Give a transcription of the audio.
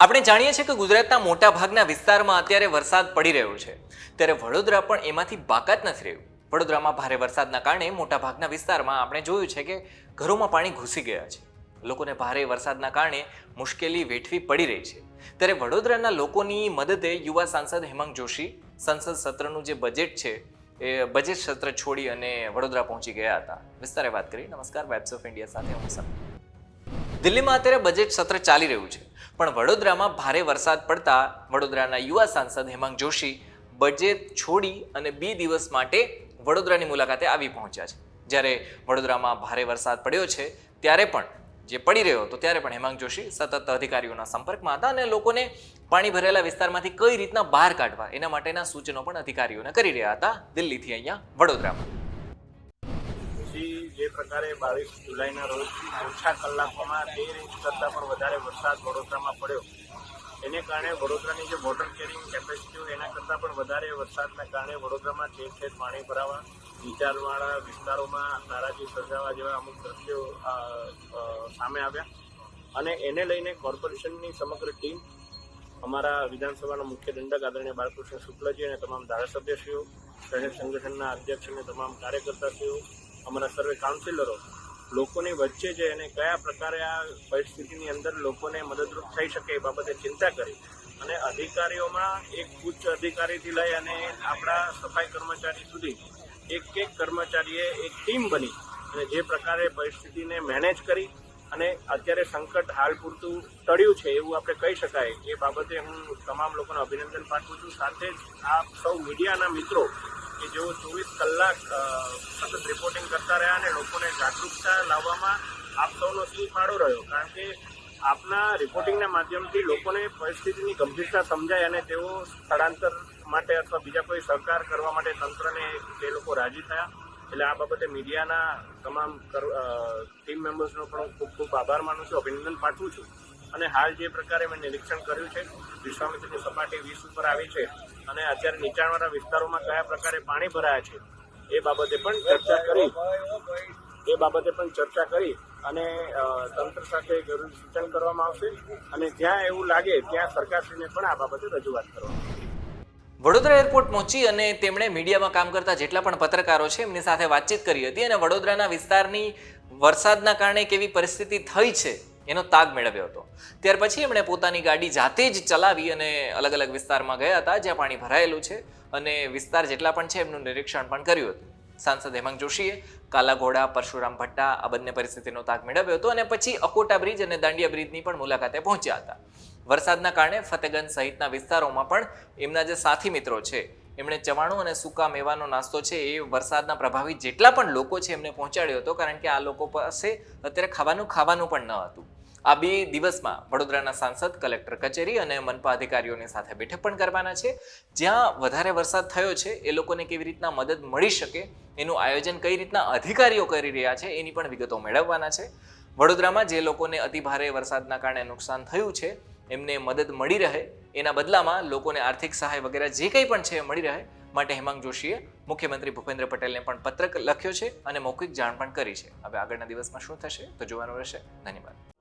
આપણે જાણીએ છીએ કે ગુજરાતના મોટા ભાગના વિસ્તારમાં અત્યારે વરસાદ પડી રહ્યો છે. ત્યારે વડોદરા પણ એમાંથી બાકાત નથી રહ્યું. વડોદરામાં ભારે વરસાદના કારણે મોટા ભાગના વિસ્તારમાં આપણે જોયું છે કે ઘરોમાં પાણી ઘૂસી ગયા છે. લોકોને ભારે વરસાદના કારણે મુશ્કેલી વેઠવી પડી રહી છે. ત્યારે વડોદરાના લોકોની મદદે યુવા સાંસદ હેમાંગ જોશી, સંસદ સત્રનું જે બજેટ છે, એ બજેટ સત્ર છોડી અને વડોદરા પહોંચી ગયા હતા. વિસ્તારે વાત કરી. નમસ્કાર વેબ્સ ઓફ ઇન્ડિયા સાથે હું દિલ્હીમાં અત્યારે બજેટ સત્ર ચાલી રહ્યું છે. પણ વડોદરામાં ભારે વરસાદ પડતા વડોદરાના યુવા સાંસદ હેમાંગ જોશી બજેટ છોડી અને બે દિવસ માટે વડોદરાની મુલાકાતે આવી પહોંચ્યા છે. જ્યારે વડોદરામાં ભારે વરસાદ પડ્યો છે, ત્યારે પણ જે પડી રહ્યો હતો, ત્યારે પણ હેમાંગ જોશી સતત અધિકારીઓના સંપર્કમાં હતા અને લોકોને પાણી ભરેલા વિસ્તારમાંથી કઈ રીતના બહાર કાઢવા એના માટેના સૂચનો પણ અધિકારીઓને કરી રહ્યા હતા. દિલ્હીથી અહીંયા વડોદરામાં. પ્રકારે બાવીસ જુલાઈના રોજ ઓછા કલાકોમાં તેર ઇંચ કરતાં પણ વધારે વરસાદ વડોદરામાં પડ્યો. એને કારણે વડોદરાની જે વોટર કેરિંગ કેપેસિટી એના કરતાં પણ વધારે વરસાદના કારણે વડોદરામાં ઠેર ઠેર પાણી ભરાવા નીચાણવાળા વિસ્તારોમાં નારાજી સર્જાવા જેવા અમુક દ્રશ્યો સામે આવ્યા. અને એને લઈને કોર્પોરેશનની સમગ્ર ટીમ, અમારા વિધાનસભાના મુખ્ય દંડક આદરણીય બાળકૃષ્ણ શુક્લજી અને તમામ ધારાસભ્યશ્રીઓ શહેર સંગઠનના અધ્યક્ષ અને તમામ કાર્યકર્તાશ્રીઓ અમારા સર્વે કાઉન્સિલરો, લોકોની વચ્ચે છે અને કયા પ્રકારે આ પરિસ્થિતિની અંદર લોકોને મદદરૂપ થઈ શકે એ બાબતે ચિંતા કરી અને અધિકારીઓમાં એક ઉચ્ચ અધિકારીથી લઈ અને આપણા સફાઈ કર્મચારી સુધી એક એક કર્મચારીએ એક ટીમ બની અને જે પ્રકારે પરિસ્થિતિને મેનેજ કરી અને અત્યારે સંકટ હાલ પૂરતું ટળ્યું છે એવું આપણે કહી શકાય. એ બાબતે હું તમામ લોકોને અભિનંદન પાઠવું છું. સાથે જ આપ સૌ મીડિયાના મિત્રો કે જેઓ ચોવીસ કલાક સતત રિપોર્ટિંગ કરતા રહ્યા અને લોકોને જાગૃતતા લાવવામાં આપ સૌનો શું ફાળો રહ્યો. કારણ કે આપના રિપોર્ટિંગના માધ્યમથી લોકોને પરિસ્થિતિની ગંભીરતા સમજાય અને તેઓ સ્થળાંતર માટે અથવા બીજા કોઈ સહકાર કરવા માટે તંત્રને તે લોકો રાજી થયા. એટલે આ બાબતે મીડિયાના તમામ ટીમ મેમ્બર્સનો પણ ખૂબ ખૂબ આભાર માનું છું, અભિનંદન પાઠવું છું. અને હાલ જે પ્રકારે મેં નિરીક્ષણ કર્યું છે, વિશ્વામિત્રની સપાટી વીસ ઉપર આવી છે અને અત્યારે નીચાણવાળા વિસ્તારોમાં કયા પ્રકારે પાણી ભરાયા છે, એ બાબતે પણ ચર્ચા કરી. એ બાબતે પણ ચર્ચા કરી અને તંત્ર સાથે જરૂરી સૂચન કરવામાં આવશે અને જ્યાં એવું લાગે ત્યાં સરકારશ્રીને પણ આ બાબતે રજૂઆત કરવામાં વડોદરા એરપોર્ટ પહોંચી અને તેમણે મીડિયામાં કામ કરતા જેટલા પણ પત્રકારો છે, એમની સાથે વાતચીત કરી હતી અને વડોદરાના વિસ્તારની વરસાદના કારણે કેવી પરિસ્થિતિ થઈ છે એનો તાગ મેળવ્યો હતો. ત્યાર પછી એમણે પોતાની ગાડી જાતે જ ચલાવી અને અલગ અલગ વિસ્તારમાં ગયા હતા, જ્યાં પાણી ભરાયેલું છે અને વિસ્તાર જેટલા પણ છે એમનું નિરીક્ષણ પણ કર્યું હતું. સાંસદ હેમંત જોશીએ કાલાઘોડા, પરશુરામ ભટ્ટા આ બંને પરિસ્થિતિનો તાગ મેળવ્યો હતો અને પછી અકોટા બ્રિજ અને દાંડિયા બ્રિજની પણ મુલાકાતે પહોંચ્યા હતા. વરસાદના કારણે ફતેગંજ સહિતના વિસ્તારોમાં પણ એમના જે સાથી મિત્રો છે, એમણે ચવાણું અને સૂકા મેવાનો નાસ્તો છે એ વરસાદના પ્રભાવિત જેટલા પણ લોકો છે એમને પહોંચાડ્યો હતો, કારણ કે આ લોકો પાસે અત્યારે ખાવાનું ખાવાનું પણ ન હતું. આ બે દિવસમાં વડોદરાના સાંસદ, કલેક્ટર કચેરી અને મનપા અધિકારીઓની સાથે બેઠક પણ કરવાના છે. જ્યાં વધારે વરસાદ થયો છે, એ લોકોને કેવી રીતના મદદ મળી શકે, એનું આયોજન કઈ રીતના અધિકારીઓ કરી રહ્યા છે, એની પણ વિગતો મેળવવાના છે. વડોદરામાં જે લોકોને અતિભારે વરસાદના કારણે નુકસાન થયું છે, એમને મદદ મળી રહે. એના બદલામાં લોકોને આર્થિક સહાય વગેરે જે કંઈ પણ છે એ મળી રહે. માટે હેમાંગ જોશીએ મુખ્યમંત્રી ભૂપેન્દ્ર પટેલને પણ પત્રક લખ્યો છે અને મૌખિક જાણ પણ કરી છે. હવે આગળના દિવસમાં શું થશે, તો જોવાનું રહેશે. ધન્યવાદ.